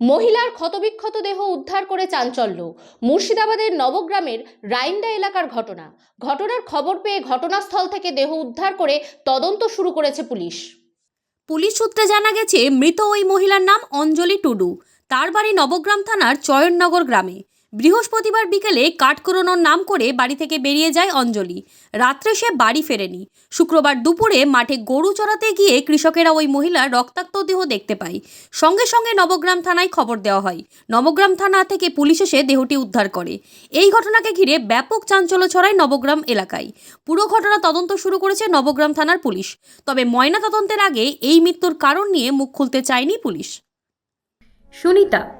মহিলার ক্ষতবিক্ষত দেহ উদ্ধার করে চাঞ্চল্য। মুর্শিদাবাদের নবগ্রামের রাইন্দা এলাকার ঘটনা। ঘটনার খবর পেয়ে ঘটনাস্থল থেকে দেহ উদ্ধার করে তদন্ত শুরু করেছে পুলিশ। পুলিশ সূত্রে জানা গেছে, মৃত ওই মহিলার নাম অঞ্জলি টুডু। তার বাড়ি নবগ্রাম থানার চয়ননগর গ্রামে। বৃহস্পতিবার বিকেলে কাঠকোরনোর নাম করে বাড়ি থেকে বেরিয়ে যায় অঞ্জলি। রাত্রে সে বাড়ি ফেরেনি। শুক্রবার দুপুরে মাঠে গরু চড়াতে গিয়ে কৃষকেরা ওই মহিলার রক্তাক্ত দেহ দেখতে পায়। সঙ্গে সঙ্গে নবগ্রাম থানায় খবর দেওয়া হয়। নবগ্রাম থানা থেকে পুলিশ এসে দেহটি উদ্ধার করে। এই ঘটনাকে ঘিরে ব্যাপক চাঞ্চল্য ছড়ায় নবগ্রাম এলাকায়। পুরো ঘটনা তদন্ত শুরু করেছে নবগ্রাম থানার পুলিশ। তবে ময়না তদন্তের আগে এই মৃত্যুর কারণ নিয়ে মুখ খুলতে চায়নি পুলিশ। সুনিতা